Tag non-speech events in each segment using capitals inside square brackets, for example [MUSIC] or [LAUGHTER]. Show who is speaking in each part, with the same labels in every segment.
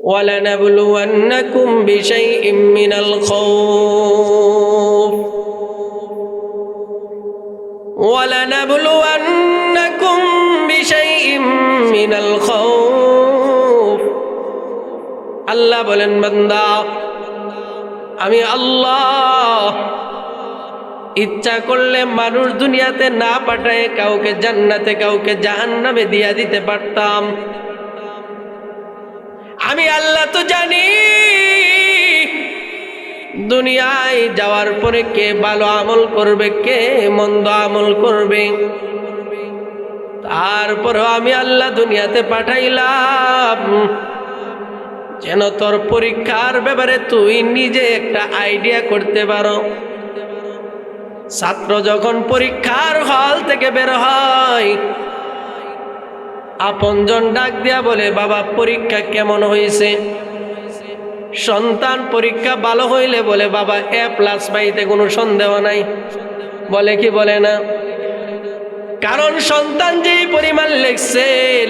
Speaker 1: ولنبلونكم بشيء من الخوف ولنبلونكم بشيء من الخوف আল্লাহ বলেন বান্দা আমি আল্লাহ ইচ্ছা করলে মানুষ দুনিয়াতে না পাঠায় কাউকে জান্নাতে কাউকে জাহান্নামে দিয়া দিতে পারতাম আমি আল্লাহ তো জানি। দুনিয়ায় যাওয়ার পরে কে ভালো আমল করবে, কে মন্দ আমল করবে? তারপরেও আমি আল্লাহ দুনিয়াতে পাঠাইলাম। যেন তোর পরীক্ষার ব্যাপারে তুই নিজে একটা আইডিয়া করতে পারো। ছাত্র যখন পরীক্ষার হল থেকে বের হয় আপনজন ডাক দিয়া বলে, বাবা, পরীক্ষা কেমন হয়েছে সন্তান পরীক্ষা ভালো হইলে বলে, বাবা, এ প্লাস পাইতে কোনো সন্দেহ নাই। বলে কি বলে না? কারণ সন্তান যেই পরিমাণ লেখছে,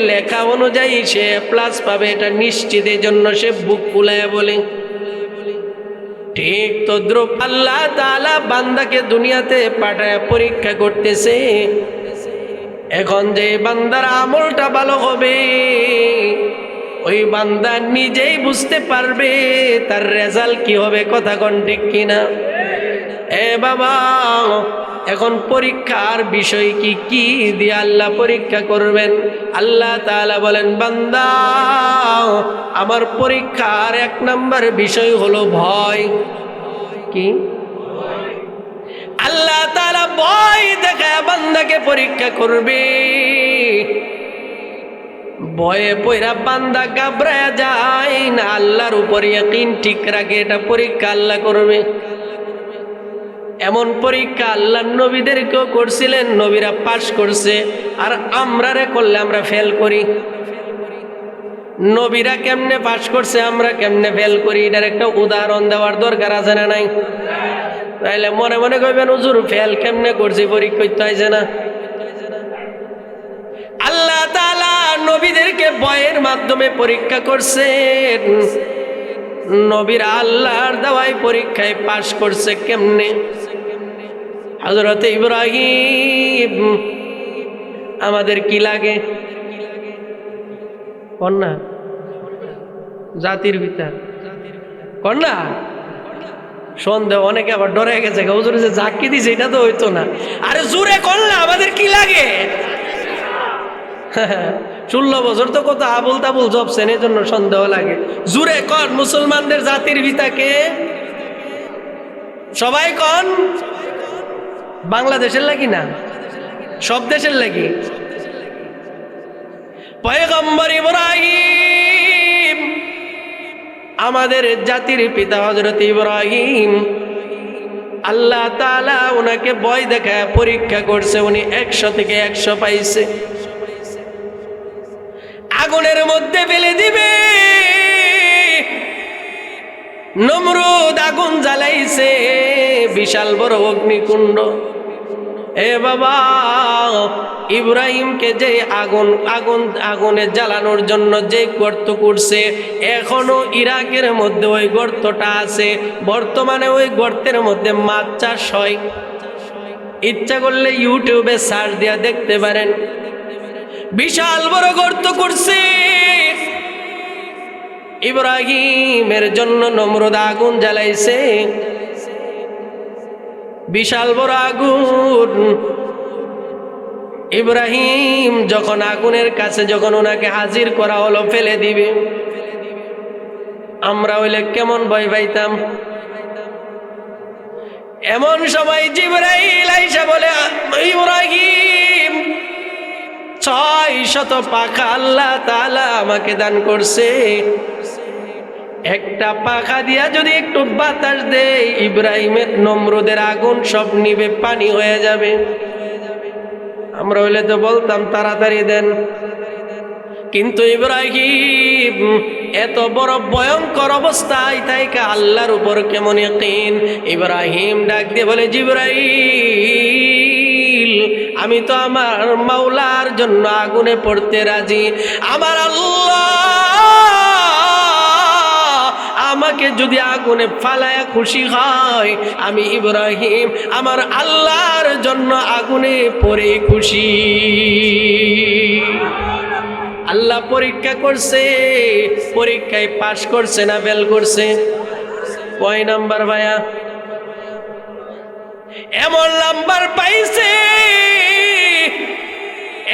Speaker 1: লেখা অনুযায়ী সে প্লাস পাবে, এটা নিশ্চিতের জন্য সে বুক ফুলায় বলে। ঠিক তদ্রুপ আল্লাহ তালা বান্দাকে দুনিয়াতে পাঠায়, পরীক্ষা করতেছে। এখন যে বান্দার আমলটা ভালো হবে, ওই বান্দা নিজেই বুঝতে পারবে তার রেজাল্ট কি হবে, কথা কোন ঠিক কিনা? এ বাবা, এখন পরীক্ষার বিষয় কি কি দিয়ে আল্লাহ পরীক্ষা করবেন? আল্লাহ তাআলা বলেন, বান্দা, আমার পরীক্ষার এক নম্বর বিষয় হলো ভয়। কি? আল্লাহ তাআলা ভয় দেখায় বান্দাকে পরীক্ষা করবে। ভয়ে পয়রা বান্দা গাবড়ায় যায় না, আল্লাহর উপর ইয়াকিন ঠিক রাখে, এটা পরীক্ষা আল্লাহ করবে। এমন পরীক্ষা আল্লাহ নবীদেরকেও করছিলেন, নবীরা পাশ করছে, আর আমরা রে করলে আমরা ফেল করি। নবীরা কেমনে পাশ করছে, আমরা কেমনে ফেল করি, এটার একটা উদাহরণ দেওয়ার দরকার আছে না নাই? তাইলে মনে মনে কইবেন, হুজুর, ফেল কেমনে করছি? পরীক্ষা করতে হয়েছে না। আল্লাহ নবীদেরকে বয়ের মাধ্যমে পরীক্ষা করছেন। নবীর আল্লাহর দেওয়াই পরীক্ষায় পাশ করছে কেমনে? হজরত ইব্রাহিম, আমাদের কি লাগে? কন্যা, জাতির ভিতর কন্যা? সন্দেহ, অনেকে আবার ডরে গেছে হুজুর যে জাকি দিছে, এটা তো হইতো না। আরে জোরে কন্যা আমাদের কি লাগে? [LAUGHS] ষোলো বছর তো কত আবুল তাবুল জবছেন এই জন্য সন্দেহ লাগে। মুসলমানদের জাতির ভিতাকে সবাই কন? বাংলাদেশের লাগি না? সব দেশের লাগি? পয়গম্বর ইব্রাহিম আমাদের জাতির পিতা হজরত ইব্রাহিম, আল্লাহ তাআলা ওনাকে বয় দেখায়, পরীক্ষা করছে, উনি একশো থেকে একশো পাইছে। আগুনের মধ্যে ফেলে দিবে। নমরুদ আগুন জ্বালাইছে, বিশাল বড় অগ্নিকুণ্ড। এ বাবা, ইব্রাহিমকে যে আগুন আগুন, আগুনে জ্বালানোর জন্য যে গর্ত করছে, এখনও ইরাকের মধ্যে ওই গর্তটা আছে। বর্তমানে ওই গর্তের মধ্যে মাছ চাষ হয়। ইচ্ছা করলে ইউটিউবে সার্চ দিয়া দেখতে পারেন। বিশাল বড় গর্ত করছে। ইব্রাহিমের জন্য নমরুদ আগুন জ্বালাইছে। বিশাল বড় আগুন। ইব্রাহিম যখন আগুনের কাছে যখন ওনাকে হাজির করা হলো, ফেলে দিবে। আমরা হইলে কেমন ভয় পাইতাম। এমন সময় জিব্রাইল আইসা বলে, ইব্রাহিম, ছয় শত পাখা আল্লাহ তালা আমাকে দান করছে। একটা পাখা দিয়া যদি একটু বাতাস দেয় ইব্রাহিমের নমরুদের আগুন সব নিবে পানি হয়ে যাবে। আমরা হইলে তো বলতাম, তাড়াতাড়ি দেন। কিন্তু ইব্রাহিম, এত বড় ভয়ঙ্কর অবস্থায় তাইকা আল্লাহর উপর কেমন ইকিন ইব্রাহিম ডাক দিয়ে বলে, জিব্রাইল, আমি তো আমার মাওলার জন্য আগুনে পড়তে রাজি। আমার আল্লাহ আমাকে যদি আগুনে ফালায়া খুশি হয়, আমি ইব্রাহিম আমার আল্লাহর জন্য আগুনে পড়ে খুশি। আল্লাহ পরীক্ষা করছে, পরীক্ষায় পাশ করছে না ফেল করছে? কয় নাম্বার ভাইয়া? এমন নাম্বার পাইছে,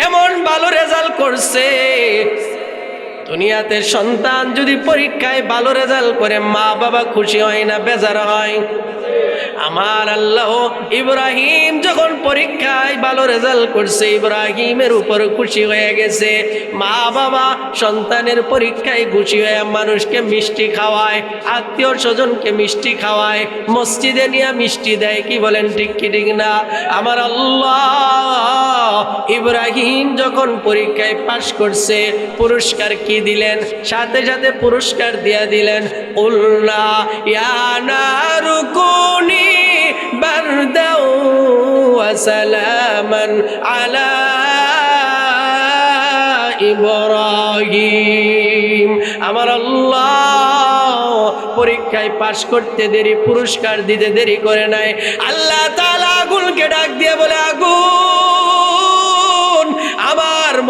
Speaker 1: এমন ভালো রেজাল্ট করছে। দুনিয়াতে সন্তান যদি পরীক্ষায় ভালো রেজাল্ট করে মা বাবা খুশি হয় না বেজার হয়। আমার আল্লাহ ইব্রাহিম যখন পরীক্ষায় ভালো রেজাল্ট করছে, ইব্রাহিমের উপর খুশি হয়ে গেছে। মা বাবা সন্তানের পরীক্ষায় খুশি হয়ে মানুষকে মিষ্টি খাওয়ায়, আত্মীয় স্বজনকে মিষ্টি খাওয়ায়, মসজিদে নিয়ে মিষ্টি দেয়, কি বলেন ঠিক কি ঠিক না? আমার আল্লাহ ইব্রাহিম যখন পরীক্ষায় পাশ করছে, পুরস্কার কি দিলেন? সাথে সাথে পুরস্কার দিয়া দিলেন উল্লা ইয়ানারুকুনি বারদাও ওয়া على ইব্রাহিম আমার আল্লাহ পরীক্ষায় পাশ করতে দেরি, পুরস্কার দিতে দেরি করে নাই। আল্লাহ তাআলা আগুনকে ডাক দিয়ে বলে, আগুন!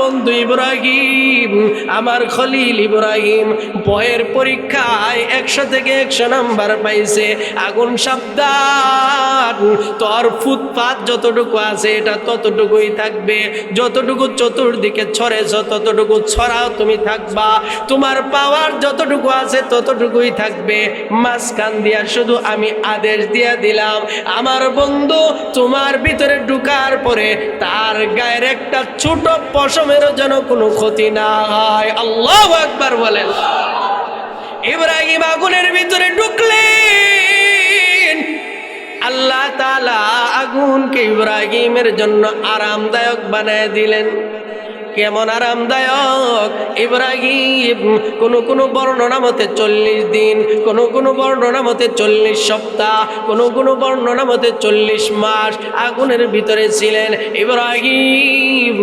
Speaker 1: বন্ধু ইব্রাহিম, আমার খলিল ইব্রাহিম বয়ের পরীক্ষায় একশো থেকে একশো নাম্বার পাইছে। আগুন সাবধান, তোর ফুটপাত যতটুকু আছে এটা ততটুকুই থাকবে। যতটুকু চতুর্দিকে ছড়েছ ততটুকু ছড়াও তুমি থাকবা। তোমার পাওয়ার যতটুকু আছে ততটুকুই থাকবে। মাঝখান দিয়া শুধু আমি আদেশ দিয়া দিলাম। আমার বন্ধু তোমার ভিতরে ঢুকার পরে তার গায়ের একটা ছোট পশমেরও যেন কোনো ক্ষতি না হয়। আল্লাহ একবার বলেন। ইব্রাহিম আগুনের ভিতরে ঢুকলেন। আল্লাহ তালা আগুনকে ইব্রাহিমের জন্য আরামদায়ক বানায় দিলেন। কেমন আরামদায়ক? ইব্রাহিম, কোন কোন বর্ণনা মতে চল্লিশ দিন, কোন কোন বর্ণনা মতে চল্লিশ সপ্তাহ, কোন কোন বর্ণনা মতে চল্লিশ মাস আগুনের ভিতরে ছিলেন। ইব্রাহিম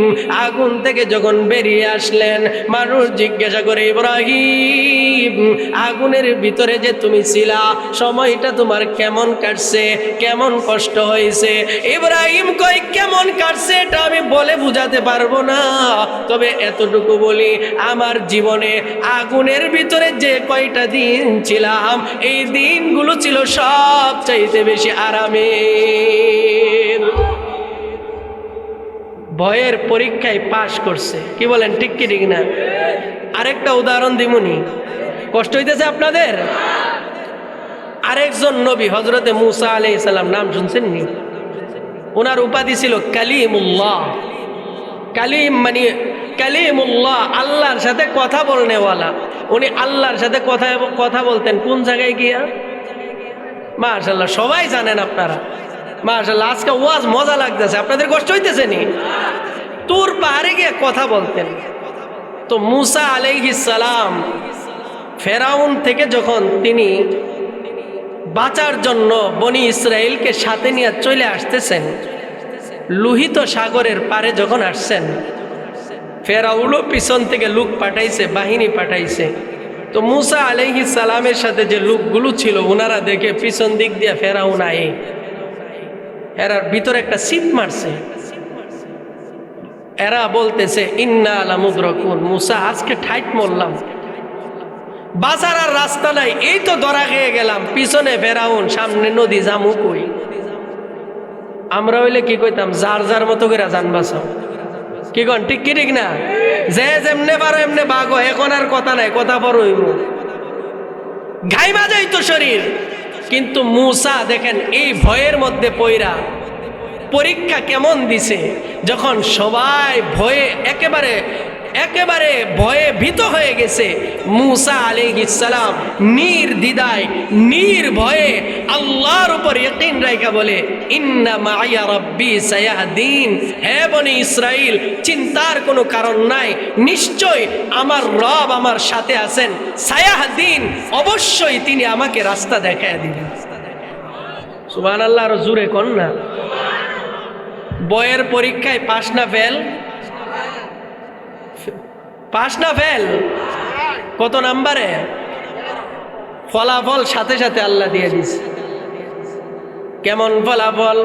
Speaker 1: আগুন থেকে যখন বেরিয়ে আসলেন, মানুষ জিজ্ঞাসা করে, ইব্রাহিম, আগুনের ভিতরে যে তুমি ছিলা, সময়টা তোমার কেমন কাটছে? কেমন কষ্ট হয়েছে? ইব্রাহিম কই কেমন কাটছে এটা আমি বলে বুঝাতে পারব না। তবে এতটুকু বলি, আমার জীবনে আগুনের ভিতরে যে কয়টা দিন ছিলাম, এই দিনগুলো ছিল সব চাইতে বেশি আরামের। ভয়ের পরীক্ষায় পাশ করছে। কি বলেন, ঠিক কি, ঠিক না? আরেকটা উদাহরণ দিমুনি। কষ্ট হইতেছে আপনাদের? আরেকজন নবী হজরতে মুসা আলাই সালাম, নাম শুনছেন নি ওনার উপাধি ছিল কালিমুল্লাহ। কালিম মানে কালিমুল্লাহ, আল্লাহর সাথে কথা বলনেওয়ালা। উনি আল্লাহর সাথে কথা কথা বলতেন। কোন জায়গায় গিয়া? মাশাল্লাহ সবাই জানেন আপনারা। মাশাল্লাহ আজকে ওয়াজ মজা লাগতেছে। আপনাদের কষ্ট হইতেছে নি? তোর পাহাড়ে গিয়ে কথা বলতেন। তো মুসা সালাম, ফেরাউন থেকে যখন তিনি বাঁচার জন্য বনি ইসরায়েলকে সাথে নিয়ে চলে আসতেছেন লোহিত সাগরের পারে যখন আসছেন, ফেরাউলও পিছন থেকে লুক পাঠাইছে, বাহিনী পাঠাইছে। তো মুসা আলাইহি সালামের সাথে যে লোকগুলো ছিল, ওনারা দেখে পিছন দিক দিয়ে ফেরাউন আয়ে। এরার ভিতরে একটা সিট মারছে। এরা বলতেছে, ইন্না আলা রকুন মুসা, আজকে ঠাইট মরলাম। বাজার আর রাস্তা নাই, এই তো ধরা খেয়ে গেলাম। পিছনে ফেরাউন, সামনে নদী, জামু কই? আমরা হইলে কি কইতাম? যার যার মতো করে জান বাঁচাও। কি কন? ঠিক কি, ঠিক না? যে যেমনে পারো এমনে বাঘ এখন আর কথা নাই, কথা পর হইব। ঘাইমা যাই তো শরীর। কিন্তু মুসা, দেখেন, এই ভয়ের মধ্যে পইরা পরীক্ষা কেমন দিছে? যখন সবাই ভয়ে একেবারে একেবারে ভয়ে ভীত হয়ে গেছে। মুসা আলী ইসালাম নির দিদায়, নির ভয়ে আল্লাহর উপর ইকিন রাইকা বলে, ইন্না মাইয়া রব্বি সায়াহদিন। হে বনি ইসরাইল চিন্তার কোনো কারণ নাই। নিশ্চয় আমার রব আমার সাথে আছেন। সায়াহদিন, অবশ্যই তিনি আমাকে রাস্তা দেখায় দিবেন। সুবান আল্লাহ জুড়ে কন না। বয়ের পরীক্ষায় পাস না ফেল? পাস না, ফেল। কত নাম্বারে? ফলাফল সাথে সাথে আল্লাহ দিয়ে দিছে কেমন ফলাফল?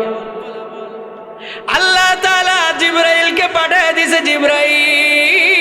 Speaker 1: আল্লাহ তালা জিব্রাইলকে পাঠিয়ে দিছে জিব্রাইল।